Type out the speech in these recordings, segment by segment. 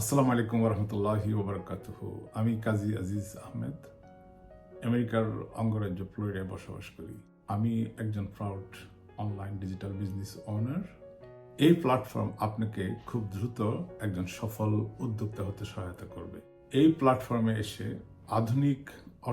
আসসালামু আলাইকুম রহমতুল্লাহি ওবরাকাতুহ। আমি কাজী আজিজ আহমেদ, আমেরিকার অঙ্গরাজ্য ফ্লোরিডায় বসবাস করি। আমি একজন proud online digital business owner এই প্ল্যাটফর্ম আপনাকে খুব দ্রুত একজন সফল উদ্যোক্তা হতে সহায়তা করবে। এই প্ল্যাটফর্মে এসে আধুনিক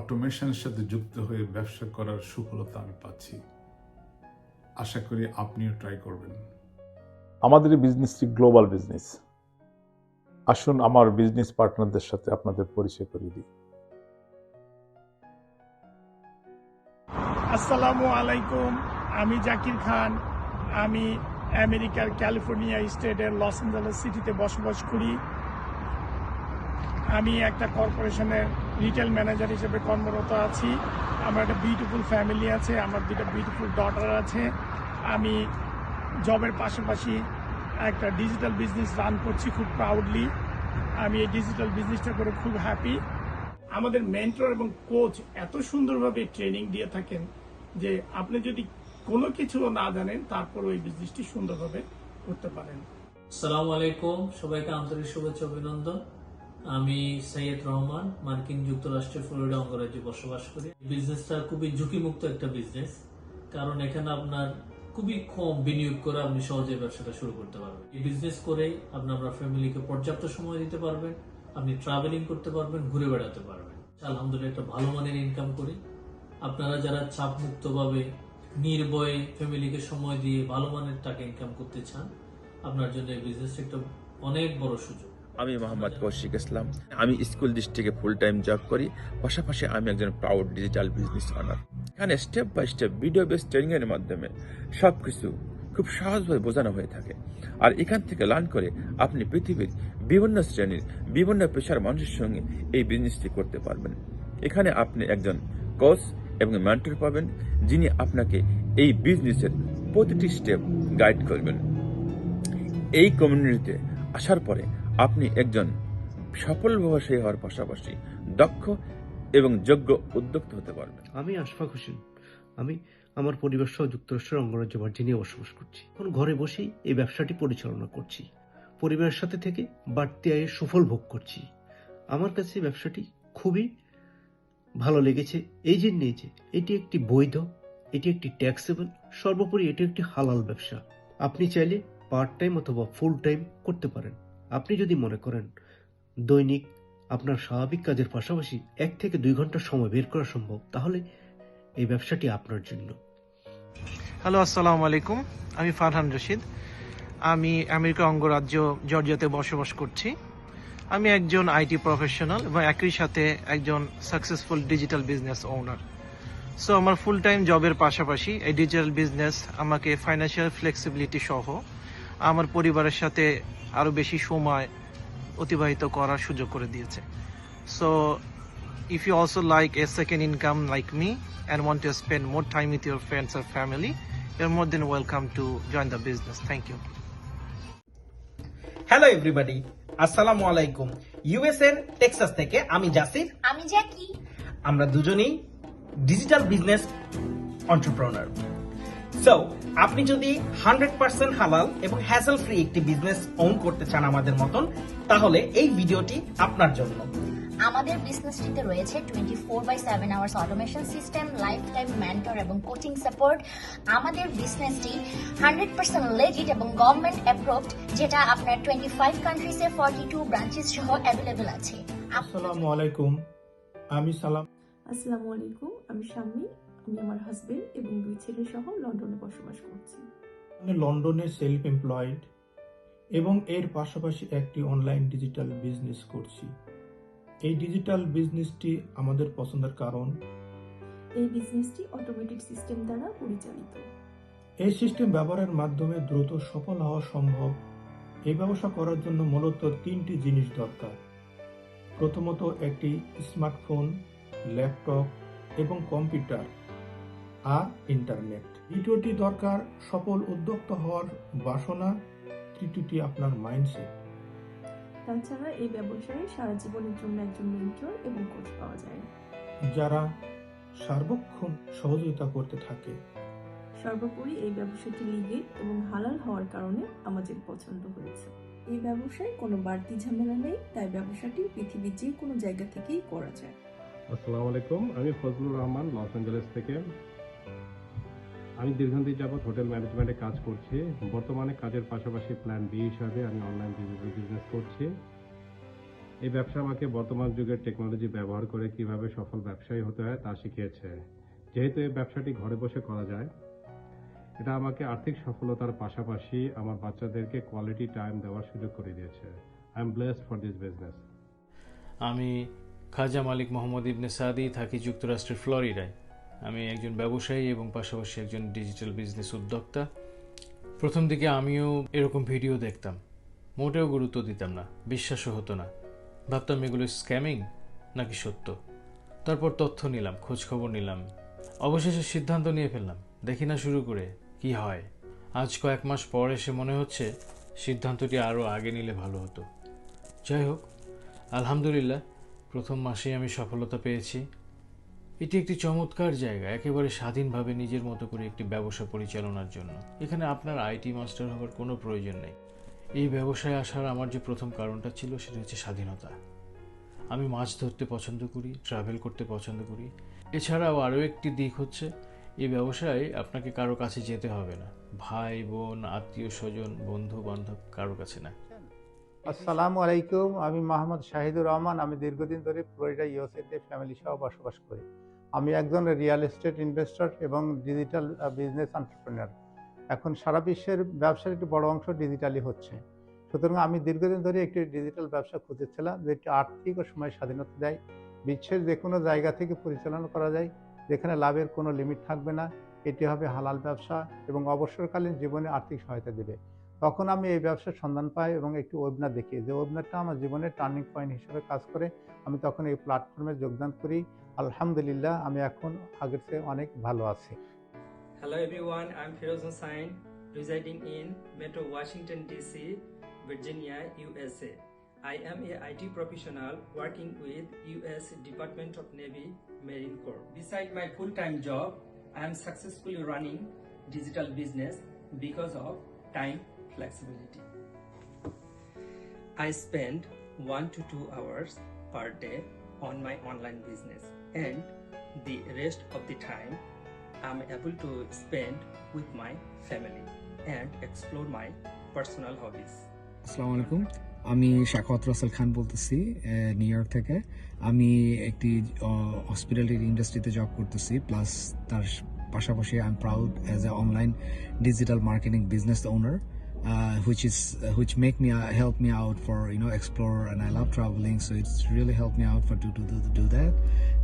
অটোমেশনের সাথে যুক্ত হয়ে ব্যবসা করার সুফলতা আমি পাচ্ছি। আশা করি আপনিও ট্রাই করবেন। আমাদের বিজনেসটি গ্লোবাল বিজনেস আসুন আমার বিজনেস পার্টনারদের সাথে আপনাদের পরিচয় করিয়ে দিই। আসসালামু আলাইকুম, আমি জাকির খান। আমি আমেরিকার ক্যালিফোর্নিয়া স্টেটের লস অ্যাঞ্জেলেস সিটিতে বসবাস করি। আমি একটা কর্পোরেশনের রিটেল ম্যানেজার হিসেবে কর্মরত আছি। আমার একটা বিউটিফুল ফ্যামিলি আছে, আমার দুটা বিউটিফুল ডটার আছে। আমি জবের পাশাপাশি একটা ডিজিটাল বিজনেস রান করছি খুব প্রাউডলি আমি এই ডিজিটাল বিজনেসটা করে খুব হ্যাপি আমাদের মেন্টর এবং কোচ এত সুন্দরভাবে ট্রেনিং দিয়ে থাকেন যে আপনি যদি কোনো কিছু না জানেন তারপর ওই বিজনেসটি সুন্দরভাবে করতে পারেন। সালাম আলাইকুম। সবাইকে আন্তরিক শুভেচ্ছা, অভিনন্দন। আমি সৈয়দ রহমান, মার্কিন যুক্তরাষ্ট্রের ফ্লোরিডা অঙ্গরাজ্যে বসবাস করি। বিজনেসটা খুবই ঝুঁকিমুক্ত একটা বিজনেস কারণ এখানে আপনার খুবই কম বিনিয়োগ করে আপনি সহজে ব্যবসাটা শুরু করতে পারবেন। এই বিজনেস করে আপনি আপনার ফ্যামিলিকে পর্যাপ্ত সময় দিতে পারবেন, আপনি ট্রাভেলিং করতে পারবেন, ঘুরে বেড়াতে পারবেন। আলহামদুলিল্লাহ, একটা ভালো মানের ইনকাম করি। আপনারা যারা চাপ মুক্তভাবে নির্ভয়ে ফ্যামিলিকে সময় দিয়ে ভালো মানের টাকা ইনকাম করতে চান, আপনার জন্য এই বিজনেস একটা অনেক বড় সুযোগ। আমি মোহাম্মদ কৌশিক ইসলাম। আমি স্কুল ডিস্ট্রিক্টে ফুল টাইম জব করি, পাশাপাশি আমি একজন প্রাউড ডিজিটাল বিজনেস অনার এখানে step by step video base training এর মাধ্যমে সবকিছু খুব সহজভাবে বোঝানো হয়ে থাকে। আর এখান থেকে লার্ন করে আপনি পৃথিবীর বিভিন্ন শ্রেণির, বিভিন্ন পেশার মানুষের সঙ্গে এই বিজনেসটি করতে পারবেন। এখানে আপনি একজন কোচ এবং মেন্টর পাবেন, যিনি আপনাকে এই বিজনেসের প্রতিটি স্টেপ গাইড করবেন। এই কমিউনিটিতে আসার পরে আপনি একজন সফল ব্যবসায়ী হওয়ার পাশাপাশি দক্ষ এবং যোগ্য উদ্যোক্তা হতে পারবেন। আমি আশফাক হোসেন। আমি আমার পরিবার সহ যুক্তরাষ্ট্রের অঙ্গরাজ্য ভার্জিনিয়া বসবাস করছি। এখন ঘরে বসেই এই ব্যবসাটি পরিচালনা করছি। পরিবারের সাথে থেকে বাড়তি আয়ের সুফল ভোগ করছি। আমার কাছে ব্যবসাটি খুবই ভালো লেগেছে। এই জন্যে যে, এটি একটি বৈধ, এটি একটি ট্যাক্সেবল সর্বোপরি এটি একটি হালাল ব্যবসা। আপনি চাইলে পার্ট টাইম অথবা ফুল টাইম করতে পারেন। আপনি যদি মনে করেন দৈনিক আপনার স্বাভাবিক কাজের পাশাপাশি এক থেকে দুই ঘণ্টা সময় বের করা সম্ভব, তাহলে এই ব্যবসাটি আপনার জন্য। হ্যালো, আসসালামু আলাইকুম। আমি ফারহান রশিদ। আমি আমেরিকা অঙ্গরাজ্য জর্জিয়াতে বসবাস করছি। আমি একজন আইটি প্রফেশনাল এবং একই সাথে একজন successful digital business owner. So আমার ফুল টাইম জবের পাশাপাশি এই ডিজিটাল বিজনেস আমাকে ফাইন্যান্সিয়াল ফ্লেক্সিবিলিটি সহ আমার পরিবারের সাথে আরও বেশি সময় অতিবাহিত করার সুযোগ করে দিয়েছে। So if you also like a second income like me and want to spend more time with your friends R family you're more than welcome to join the business thank you hello everybody আসসালামু আলাইকুম ইউএসএর Texas থেকে আমি জাসির আমি জ্যাকি আমরা দুজনেই digital business entrepreneur so আপনি যদি hundred percent হালাল এবং হ্যাসেল ফ্রি একটি বিজনেস ওন করতে চান আমাদের মতন তাহলে এই ভিডিওটি আপনার জন্য। আমাদের বিজনেসটিতে রয়েছে twenty four by seven hours automation system life time mentor এবং কোচিং সাপোর্ট আমাদের বিজনেসটি হান্ড্রেড পার্সেন্ট লেজিট এবং গভর্নমেন্ট অ্যাপ্রুভড যেটা আপনার টোয়েন্টি ফাইভ কান্ট্রিজে ফর্টি টু ব্রাঞ্চেস সহ অ্যাভেলেবল আছে। আসসালামু আলাইকুম। আমি সালাম আসসালামু আলাইকুম আমি শাম্মী। আমি আমার হাজবেন্ড এবং দুই ছেলে সহ লন্ডনে বসবাস করছি আমি লন্ডনে সেলফ এমপ্লয়েড এবং এর পাশাপাশি একটি অনলাইন ডিজিটাল বিজনেস করছি। এই ডিজিটাল বিজনেসটি আমাদের পছন্দের কারণ? এই বিজনেসটি অটোমেটিক সিস্টেম দ্বারা পরিচালিত। এই সিস্টেম ব্যবহারের মাধ্যমে দ্রুত সফল হওয়া সম্ভব। এই ব্যবসা করার জন্য মূলত তিনটি জিনিস দরকার। প্রথমত একটি স্মার্টফোন ল্যাপটপ এবং কম্পিউটার আর ইন্টারনেট। দ্বিতীয়টি দরকার সফল উদ্যোক্তা হওয়ার বাসনা তৃতীয়টি আপনার মাইন্ডসেট। তাছাড়া এই ব্যবসায় সারা জীবনের জন্য একজন মেন্টর এবং কোচ পাওয়া যায়। যারা সার্বক্ষণ সহযোগিতা করতে থাকে। সর্বোপরি এই ব্যবসাটি লিগেল এবং হালাল হওয়ার কারণে আমাদের পছন্দ হয়েছে। এই ব্যবসায় কোনো বাড়তি ঝামেলা নেই তাই ব্যবসাটি পৃথিবীর যে কোনো জায়গা থেকেই করা যায়। আসসালামু আলাইকুম আমি ফজলুর রহমান লস অ্যাঞ্জেলেস থেকে। আমি দীর্ঘদিন যাবৎ হোটেল ম্যানেজমেন্টে কাজ করছি। বর্তমানে কাজের পাশাপাশি প্ল্যান বি হিসাবে আমি অনলাইন বিজনেস করছি। এই ব্যবসা আমাকে বর্তমান যুগের টেকনোলজি ব্যবহার করে কীভাবে সফল ব্যবসায়ী হতে হয় তা শিখিয়েছে। যেহেতু এই ব্যবসাটি ঘরে বসে করা যায়, এটা আমাকে আর্থিক সফলতার পাশাপাশি আমার বাচ্চাদেরকে কোয়ালিটি টাইম দেওয়ার সুযোগ করে দিয়েছে। I am blessed for this business আমি খাজা মালিক মোহাম্মদ ইবনে সাদি থাকি যুক্তরাষ্ট্রের ফ্লোরিডায়। আমি একজন ব্যবসায়ী এবং পাশাপাশি একজন ডিজিটাল বিজনেস উদ্যোক্তা। প্রথম দিকে আমিও এরকম ভিডিও দেখতাম। মোটেও গুরুত্ব দিতাম না, বিশ্বাসও হতো না। ভাবতাম এগুলো স্ক্যামিং নাকি সত্য? তারপর তথ্য নিলাম খোঁজ খবর নিলাম। অবশেষে সিদ্ধান্ত নিয়ে ফেললাম, দেখি না শুরু করে কি হয়। আজ কয়েক মাস পর এসে মনে হচ্ছে সিদ্ধান্তটি আরও আগে নিলে ভালো হতো। যাই হোক, আলহামদুলিল্লাহ, প্রথম মাসেই আমি সফলতা পেয়েছি। এটি একটি চমৎকার জায়গা, একেবারে স্বাধীনভাবে নিজের মতো করে একটি ব্যবসা পরিচালনার জন্য। এখানে আপনার আইটি মাস্টার হওয়ার কোনো প্রয়োজন নেই। এই ব্যবসায় আসার আমার যে প্রথম কারণটা ছিল, সেটা হচ্ছে স্বাধীনতা। আমি মাছ ধরতে পছন্দ করি ট্রাভেল করতে পছন্দ করি। এছাড়াও আরও একটি দিক হচ্ছে, এই ব্যবসায় আপনাকে কারও কাছে যেতে হবে না। ভাই, বোন, আত্মীয় স্বজন বন্ধু বান্ধব কারও কাছে না। আসসালামু আলাইকুম, আমি মোহাম্মদ শাহিদুর রহমান। আমি দীর্ঘদিন ধরে ফ্লোরিডা ইউএসএতে ফ্যামিলি সহ বসবাস করি। আমি একজন রিয়েল এস্টেট ইনভেস্টর এবং ডিজিটাল বিজনেস এন্টারপ্রেনার এখন সারা বিশ্বের ব্যবসার একটি বড় অংশ ডিজিটালি হচ্ছে। সুতরাং আমি দীর্ঘদিন ধরে একটি ডিজিটাল ব্যবসা খুঁজেছিলাম, যেটি আর্থিক ও সময় স্বাধীনতা দেয়। বিশ্বের যে কোনো জায়গা থেকে পরিচালনা করা যায়, যেখানে লাভের কোনো লিমিট থাকবে না। এটি হবে হালাল ব্যবসা এবং অবসরকালীন জীবনে আর্থিক সহায়তা দেবে। তখন আমি এই ব্যবসার সন্ধান পাই এবং একটি ওয়েবিনার দেখি যে ওয়েবিনারটা আমার জীবনের টার্নিং পয়েন্ট হিসেবে কাজ করে। আমি তখন এই প্ল্যাটফর্মে যোগদান করি। আলহামদুলিল্লাহ আমি এখন আগের চেয়ে অনেক ভালো আছি। Hello everyone I am Firoz Hossain residing in metro Washington DC Virginia USA I am a IT professional working with US department of navy marine corps beside my full time job I am successfully running digital business because of time flexibility. I spend 1 to 2 hours per day on my online business and the rest of the time I'm able to spend with my family and explore my personal hobbies. আসসালামু আলাইকুম আমি শাখাওয়াত রাসেল খান বলতেছি new York থেকে আমি একটি hospitality ইন্ডাস্ট্রিতে job করতেছি plus তার পাশাপাশি I am proud as a online digital marketing business owner which is uh, which make me uh, help me out for you know explore and I love traveling so it's really helped me out for to, to, to do that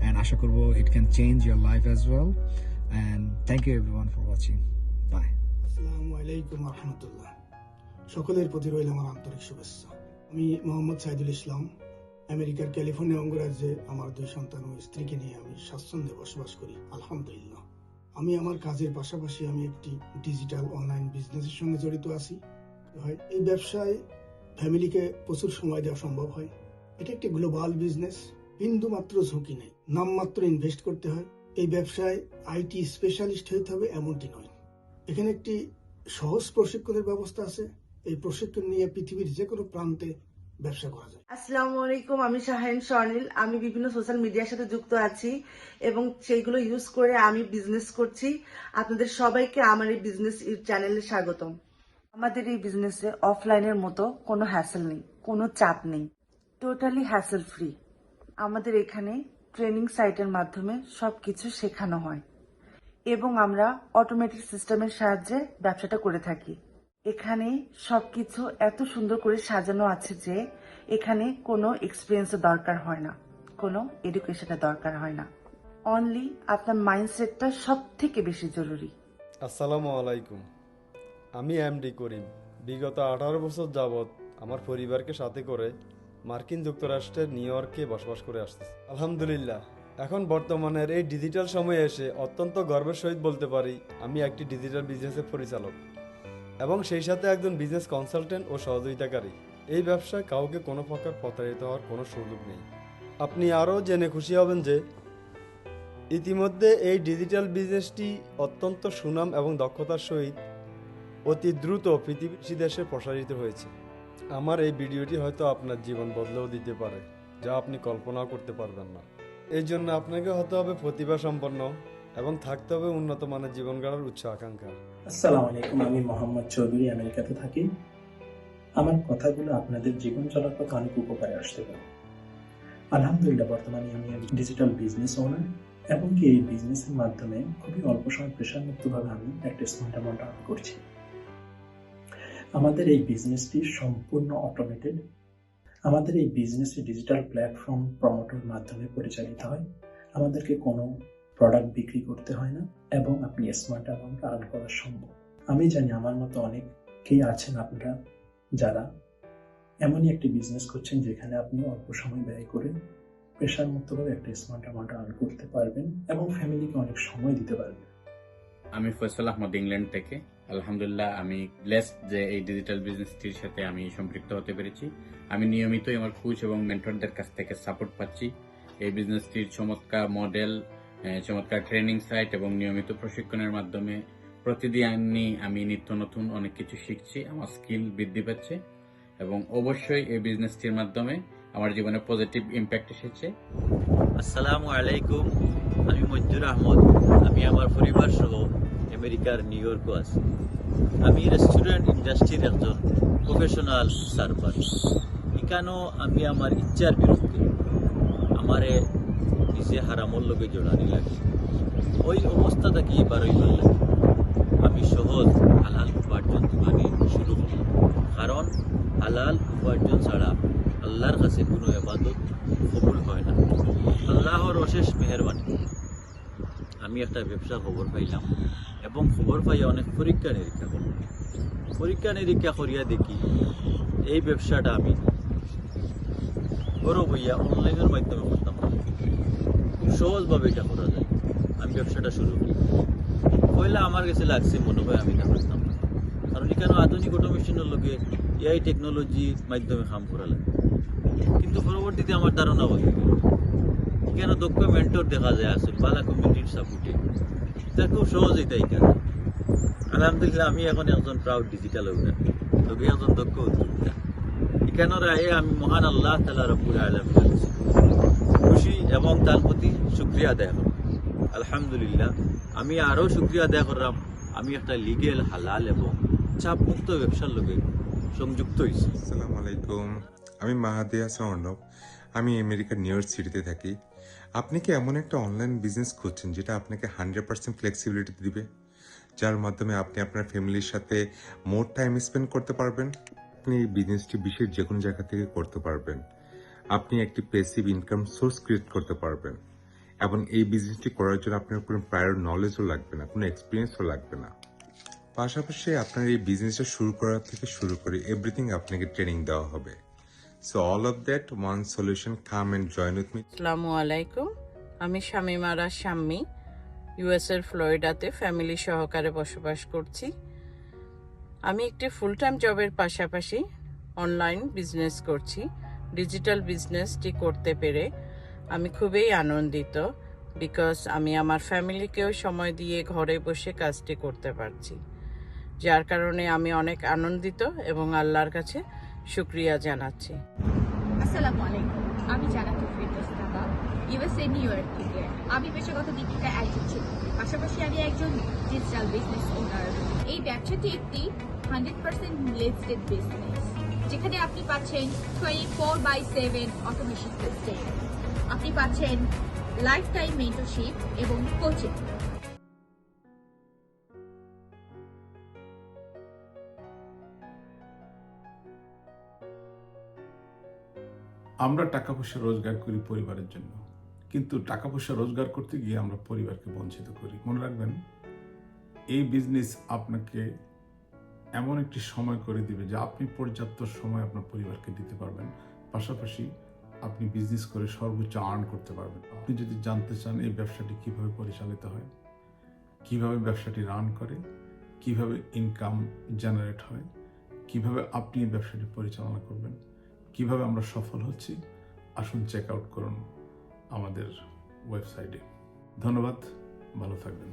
and আশা করব it can change your life as well and thank you everyone for watching bye আসসালামু আলাইকুম সকলের প্রতি রইল আমার আন্তরিক শুভেচ্ছা আমি মোহাম্মদ সাইদুল ইসলাম আমেরিকার ক্যালিফোর্নিয়া অঙ্গরাজ্যে আমার দুই সন্তান ও স্ত্রীকে নিয়ে আমি স্বাচ্ছন্দ্যে বসবাস করি আলহামদুলিল্লাহ আমি আমার কাজের পাশাপাশি আমি একটি ডিজিটাল অনলাইন বিজনেসের সঙ্গে জড়িত আছি। হয়, এই ব্যবসায় ফ্যামিলিকে প্রচুর সময় দেওয়া সম্ভব হয়। এটা একটি গ্লোবাল বিজনেস বিন্দু মাত্র ঝুঁকি নেই, নামমাত্র ইনভেস্ট করতে হয়। এই ব্যবসায় আইটি স্পেশালিস্ট হতে হবে এমনটি নয়। এখানে একটি সহজ প্রশিক্ষণের ব্যবস্থা আছে। এই প্রশিক্ষণ নিয়ে পৃথিবীর যে কোনো প্রান্তে ব্যবসা করা যায়। আসসালামু আলাইকুম, আমি শাহিন স্বর্ণিল। আমি বিভিন্ন সোশ্যাল মিডিয়ার সাথে যুক্ত আছি এবং সেইগুলো ইউজ করে আমি বিজনেস করছি। আপনাদের সবাইকে আমার এই বিজনেস চ্যানেলে স্বাগতম। আমাদের এই বিজনেসে অফলাইনের মতো কোনো হ্যাসেল নেই, কোনো চাপ নেই। টোটালি হ্যাসেল ফ্রি আমাদের এখানে ট্রেনিং সাইটের মাধ্যমে সবকিছু শেখানো হয়। এবং আমরা অটোমেটিক সিস্টেমের সাহায্যে ব্যবসাটা করে থাকি। এখানে সবকিছু এত সুন্দর করে সাজানো আছে যে এখানে কোনো এক্সপিরিয়েন্সের দরকার হয় না। কোনো এডুকেশনের দরকার হয় না। অনলি আপনার মাইন্ডসেটটা সব থেকে বেশি জরুরি। আসসালামু আলাইকুম। আমি এমডি করিম। বিগত আঠারো বছর যাবৎ আমার পরিবারকে সাথে করে মার্কিন যুক্তরাষ্ট্রের নিউ ইয়র্কে বসবাস করে আসতেছি। আলহামদুলিল্লাহ, এখন বর্তমানের এই ডিজিটাল সময়ে এসে অত্যন্ত গর্বের সহিত বলতে পারি, আমি একটি ডিজিটাল বিজনেসের পরিচালক। এবং সেই সাথে একজন বিজনেস কনসালটেন্ট ও সহযোগিতাকারী। এই ব্যবসায় কাউকে কোনো প্রকার প্রতারিত হওয়ার কোনো সুযোগ নেই। আপনি আরও জেনে খুশি হবেন যে, ইতিমধ্যে এই ডিজিটাল বিজনেসটি অত্যন্ত সুনাম এবং দক্ষতার সহিত অতি দ্রুত পৃথিবী দেশে প্রসারিত হয়েছে। আমার এই ভিডিওটি হয়তো আপনার জীবন বদলেও দিতে পারে, যা আপনি কল্পনাও করতে পারবেন না। এই জন্য আপনাকে হতে হবে প্রতিভা সম্পন্ন এবং থাকতে হবে উন্নত মানের জীবন গড়ার উচ্চ আকাঙ্ক্ষা। আসসালামু আলাইকুম, আমি মোহাম্মদ চৌধুরী আমেরিকাতে থাকি। আমার কথাগুলো আপনাদের জীবন চলার পথে অনেক উপকারে আসতে পারে। আলহামদুলিল্লাহ, বর্তমানে আমি ডিজিটাল বিজনেস ওনার এবং কি এই বিজনেসের মাধ্যমে খুবই অল্প সময় প্রেশার মুক্তভাবে আমি একটা স্মার্ট অ্যামাউন্ট আর্ন করছি। আমাদের এই বিজনেসটি সম্পূর্ণ অটোমেটেড আমাদের এই বিজনেসটি ডিজিটাল প্ল্যাটফর্ম প্রমোটের মাধ্যমে পরিচালিত হয়। আমাদেরকে কোনো প্রোডাক্ট বিক্রি করতে হয় না এবং আপনি স্মার্ট অ্যামাউন্ট আর্ন করা সম্ভব। আমি জানি আমার মতো অনেকেই আছেন আপনারা যারা এমনই একটি বিজনেস করছেন যেখানে আপনি অল্প সময় ব্যয় করে প্রেশার মুক্তভাবে একটা স্মার্ট অ্যামাউন্ট আর্ন করতে পারবেন এবং ফ্যামিলিকে অনেক সময় দিতে পারবেন। আমি ফয়সাল আহমদ, ইংল্যান্ড থেকে। আলহামদুলিল্লাহ, আমি ব্লেসড যে এই ডিজিটাল বিজনেসটির সাথে আমি সম্পৃক্ত হতে পেরেছি। আমি নিয়মিতই আমার কোচ এবং মেন্টরদের কাছ থেকে সাপোর্ট পাচ্ছি। এই বিজনেসটির চমৎকার মডেল চমৎকার ট্রেনিং সাইট এবং নিয়মিত প্রশিক্ষণের মাধ্যমে প্রতিদিনই আমি নিত্য নতুন অনেক কিছু শিখছি, আমার স্কিল বৃদ্ধি পাচ্ছে এবং অবশ্যই এই বিজনেসটির মাধ্যমে আমার জীবনে পজিটিভ ইম্প্যাক্ট এসেছে। আসসালামু আলাইকুম, আমি মঞ্জুর আহমদ, আমি আমার পরিবার সহ আমেরিকার নিউ ইয়র্কও আছি। আমি রেস্টুরেন্ট ইন্ডাস্ট্রির একজন প্রফেশনাল সার্ভার এখানেও আমি আমার ইচ্ছার বিরুদ্ধে আমারে নিজে হারামর লগে জড়ানি লাগে। ওই অবস্থা এবারই ভালো লাগে আমি সহজ হালাল উপার্জন মানে শুরু করলাম। কারণ হালাল উপার্জন ছাড়া আল্লাহর কাছে কোনো এবাদত কবুল হয় না। আল্লাহর অশেষ মেহরবানি। আমি একটা ব্যবসা খবর পাইলাম এবং খবর পাই অনেক পরীক্ষা নিরীক্ষা করলাম। পরীক্ষা নিরীক্ষা করিয়া দেখি এই ব্যবসাটা আমি বড় বইয়া অনলাইনের মাধ্যমে করতাম। সহজভাবে এটা করা যায়। আমি ব্যবসাটা শুরু করি। পয়লা আমার কাছে লাগছে মনে হয় আমি এটা করতাম না কারণ এখানে আধুনিক অটোমেশনের লোকে এআই টেকনোলজির মাধ্যমে কাম করা লাগে কিন্তু পরবর্তীতে আমার ধারণা বদলে গেল। কেন দক্ষ মেন্টর দেখা যায়, আসলে বালা কমিউনিটির সাপোর্টে এটা খুব সহজেই তাই কাজ আলহামদুলিল্লাহ, আমি এখন একজন প্রাউড ডিজিটাল ওনার তবে একজন দক্ষ উদ্যোক্তা। এখানের আয়ে আমি মহান আল্লাহ তালা রব্বুল আলম এবং তার প্রতি শুক্রিয়া আদায় করলাম আলহামদুলিল্লাহ, আমি আরও শুক্রিয়া আদায় করলাম। আমি একটা লিগেল হালাল এবং চাপমুক্ত ব্যবসার লোকে সংযুক্ত হয়েছি। আসসালামু আলাইকুম। আমি মাহাদি হাসান অর্ণব আমি আমেরিকার নিউ ইয়র্ক সিটিতে থাকি। আপনি কি এমন একটা অনলাইন বিজনেস খুঁজছেন যেটা আপনাকে হান্ড্রেড পার্সেন্ট ফ্লেক্সিবিলিটি দিবে? যার মাধ্যমে আপনি আপনার ফ্যামিলির সাথে মোর টাইম স্পেন্ড করতে পারবেন। আপনি এই বিজনেসটি বিশ্বের যে কোনো জায়গা থেকে করতে পারবেন। আপনি একটি পেসিভ ইনকাম সোর্স ক্রিয়েট করতে পারবেন। এবং এই বিজনেসটি করার জন্য আপনার কোনো প্রায়র নলেজও লাগবে না, কোনো এক্সপিরিয়েন্সও লাগবে না। পাশাপাশি আপনার এই বিজনেসটা শুরু করা থেকে শুরু করে এভরিথিং আপনাকে ট্রেনিং দেওয়া হবে। So all of that one solution come and join with me আসসালামু আলাইকুম। আমি শামিমারা শাম্মী ইউএসের ফ্লোরিডাতে ফ্যামিলি সহকারে বসবাস করছি। আমি একটি ফুল টাইম জবের পাশাপাশি অনলাইন বিজনেস করছি। ডিজিটাল বিজনেসটি করতে পেরে আমি খুবই আনন্দিত বিকজ আমি আমার ফ্যামিলিকেও সময় দিয়ে ঘরে বসে কাজটি করতে পারছি। যার কারণে আমি অনেক আনন্দিত এবং আল্লাহর কাছে শুক্রিয়া জানাচ্ছি। আসসালামু আলাইকুম। আমি Janatul Ferdous Dhaka USA New York থেকে। আমি পেশাগত দিক থেকে একজন শিক্ষক পাশাপাশি আমি একজন ডিজিটাল বিজনেস ওনার এই ব্যবসাটি একটি হান্ড্রেড পার্সেন্ট লিস্টেড বিজনেস যেখানে আপনি পাচ্ছেন twenty four by seven automation system আপনি পাচ্ছেন লাইফ টাইম মেন্টরশিপ এবং কোচিং আমরা টাকা পয়সা রোজগার করি পরিবারের জন্য। কিন্তু টাকা পয়সা রোজগার করতে গিয়ে আমরা পরিবারকে বঞ্চিত করি। মনে রাখবেন, এই বিজনেস আপনাকে এমন একটি সময় করে দিবে যা আপনি পর্যাপ্ত সময় আপনার পরিবারকে দিতে পারবেন। পাশাপাশি আপনি বিজনেস করে সর্বোচ্চ আর্ন করতে পারবেন। আপনি যদি জানতে চান এই ব্যবসাটি কীভাবে পরিচালিত হয়, কীভাবে ব্যবসাটি রান করে, কীভাবে ইনকাম জেনারেট হয়, কীভাবে আপনি এই ব্যবসাটি পরিচালনা করবেন, কীভাবে আমরা সফল হচ্ছি, আসুন চেক আউট করুন আমাদের ওয়েবসাইটে ধন্যবাদ, ভালো থাকবেন।